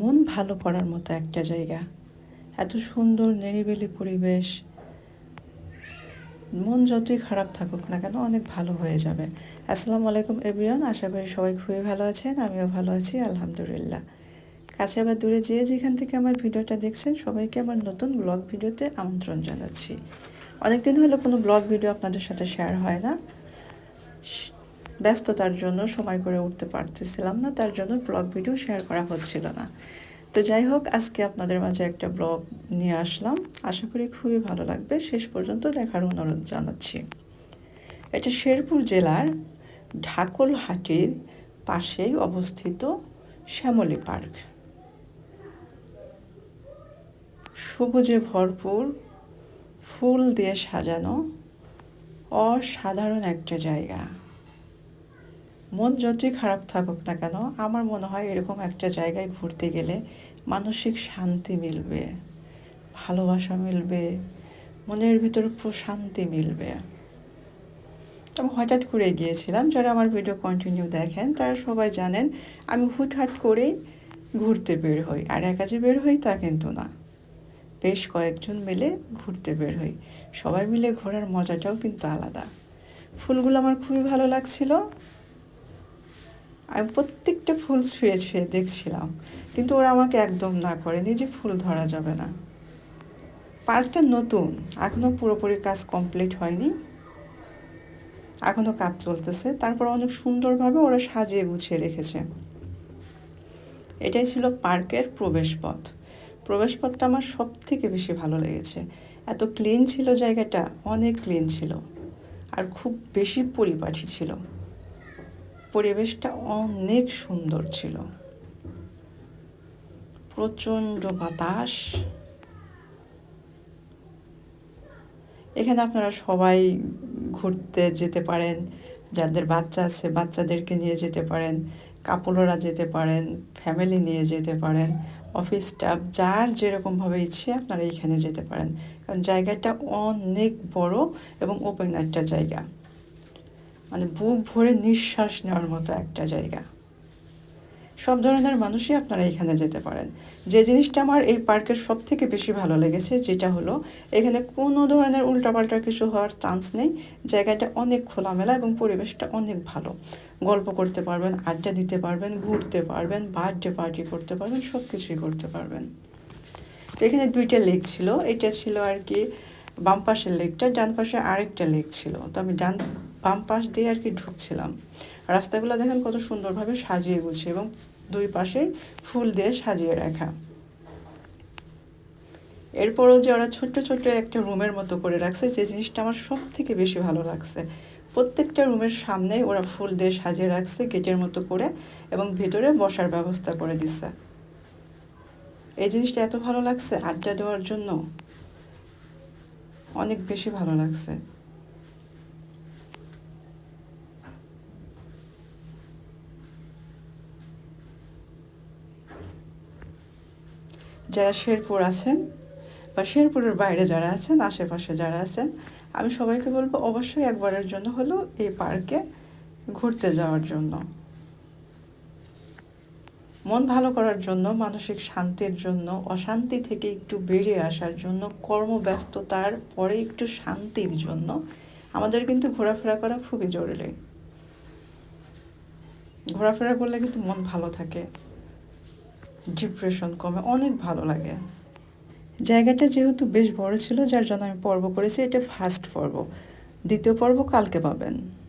মন ভালো করার মতো একটা জায়গা। এত সুন্দর নিরিবিলি পরিবেশ। মন যতই খারাপ থাকুক না কেন অনেক ভালো হয়ে যাবে। আসসালামু আলাইকুম এভরিওয়ান, আশা করি সবাই খুবই ভালো আছেন, আমিও ভালো আছি, আলহামদুলিল্লাহ। কাছে আবার দূরে যেয়ে যেখান থেকে আমার ভিডিওটা দেখছেন, সবাইকে আমার নতুন ব্লগ ভিডিওতে আমন্ত্রণ জানাচ্ছি। অনেকদিন হলো কোনো ব্লগ ভিডিও আপনাদের সাথে শেয়ার হয় না। ব্যস্ততার জন্য সময় করে উঠতে পারতেছিলাম না, তার জন্য ব্লগ ভিডিও শেয়ার করা হচ্ছিল না। তো যাই হোক, আজকে আপনাদের মাঝে একটা ব্লগ নিয়ে আসলাম। আশা করি খুবই ভালো লাগবে। শেষ পর্যন্ত দেখার অনুরোধ জানাচ্ছি। এটা শেরপুর জেলার ঢাকলহাটির পাশেই অবস্থিত শ্যামলী পার্ক। সবুজে ভরপুর, ফুল দিয়ে সাজানো, অসাধারণ একটা জায়গা। মন যতই খারাপ থাকুক না কেন, আমার মনে হয় এরকম একটা জায়গায় ঘুরতে গেলে মানসিক শান্তি মিলবে, ভালোবাসা মিলবে, মনের ভিতর প্রশান্তি মিলবে। আমি হঠাৎ করে গিয়েছিলাম, যারা আমার ভিডিও কন্টিনিউ দেখেন, তারা সবাই জানেন আমি হুটহাট করেই ঘুরতে বের হই। আর একা যে বের হই তা কিন্তু না। বেশ কয়েকজন মিলে ঘুরতে বের হই। সবাই মিলে ঘোরার মজাটাও কিন্তু আলাদা। ফুলগুলো আমার খুবই ভালো লাগছিল। আমি প্রত্যেকটা ফুল ছুঁয়ে ছুঁয়ে দেখছিলাম, কিন্তু ওরা আমাকে একদম না করেনি যে ফুল ধরা যাবে না। পার্কটা নতুন এখনও পুরোপুরি কাজ কমপ্লিট হয়নি। এখনও কাজ চলতেছে, তারপর অনেক সুন্দরভাবে ওরা সাজিয়ে গুছিয়ে রেখেছে। এটাই ছিল পার্কের প্রবেশপথ। প্রবেশপথটা আমার সব থেকে বেশি ভালো লেগেছে। এত ক্লিন ছিল জায়গাটা, অনেক ক্লিন ছিল। আর খুব বেশি পরিপাটি ছিল। পরিবেশটা অনেক সুন্দর ছিল। প্রচণ্ড বাতাস। এখানে আপনারা সবাই ঘুরতে যেতে পারেন, যাদের বাচ্চা আছে বাচ্চাদেরকে নিয়ে যেতে পারেন, কাপড়রা যেতে পারেন ফ্যামিলি নিয়ে যেতে পারেন অফিস স্টাফ যার যেরকমভাবে ইচ্ছে আপনারা এখানে যেতে পারেন। কারণ জায়গাটা অনেক বড় এবং ওপেন একটা জায়গা। মানে বুক ভরে নিঃশ্বাস নেওয়ার মতো একটা জায়গা। সব ধরনের মানুষই আপনারা এখানে যেতে পারেন। যে জিনিসটা আমার এই পার্কের সব থেকে বেশি ভালো লেগেছে যেটা হলো, এখানে কোনো ধরনের উল্টাপাল্টা কিছু হওয়ার চান্স নেই। জায়গাটা অনেক খোলামেলা এবং পরিবেশটা অনেক ভালো। গল্প করতে পারবেন, আড্ডা দিতে পারবেন, ঘুরতে পারবেন, বার্থডে পার্টি করতে পারবেন সব কিছুই করতে পারবেন। এখানে দুইটা লেক ছিল, এটা ছিল আর কি বাম পাশের লেকটা, ডান পাশে আরেকটা লেক ছিল। তো আমি ডান বাম পাশ দিয়ে আর কি ঢুকছিলাম। রাস্তাগুলো দেখেন কত সুন্দরভাবে সাজিয়ে গুছিয়ে এবং দুই পাশেই ফুল দিয়ে সাজিয়ে রাখা। এরপরও যে ওরা ছোট্ট ছোট্ট একটা রুমের মতো করে রাখছে, যে জিনিসটা আমার সব থেকে বেশি ভালো লাগছে। প্রত্যেকটা রুমের সামনে ওরা ফুল দিয়ে সাজিয়ে রাখছে, গেটের মতো করে এবং ভেতরে বসার ব্যবস্থা করে দিছে। এই জিনিসটা এত ভালো লাগছে আড্ডা দেওয়ার জন্য? অনেক বেশি ভালো লাগছে। যারা শেরপুর আছেন বা শেরপুরের বাইরে যারা আছেন, আশেপাশে যারা আছেন, আমি সবাইকে বলব অবশ্যই একবারের জন্য হলো এই পার্কে ঘুরতে যাওয়ার জন্য। মন ভালো করার জন্য, মানসিক শান্তির জন্য, অশান্তি থেকে একটু বেরিয়ে আসার জন্য, কর্মব্যস্ততার পরে একটু শান্তির জন্য আমাদের কিন্তু ঘোরাফেরা করা খুবই জরুরি। ঘোরাফেরা করলে কিন্তু মন ভালো থাকে। ডিপ্রেশন কমে, অনেক ভালো লাগে। জায়গাটা যেহেতু বেশ বড় ছিল, যার জন্য আমি পর্ব করেছি, এটা ফার্স্ট পর্ব। দ্বিতীয় পর্ব কালকে পাবেন।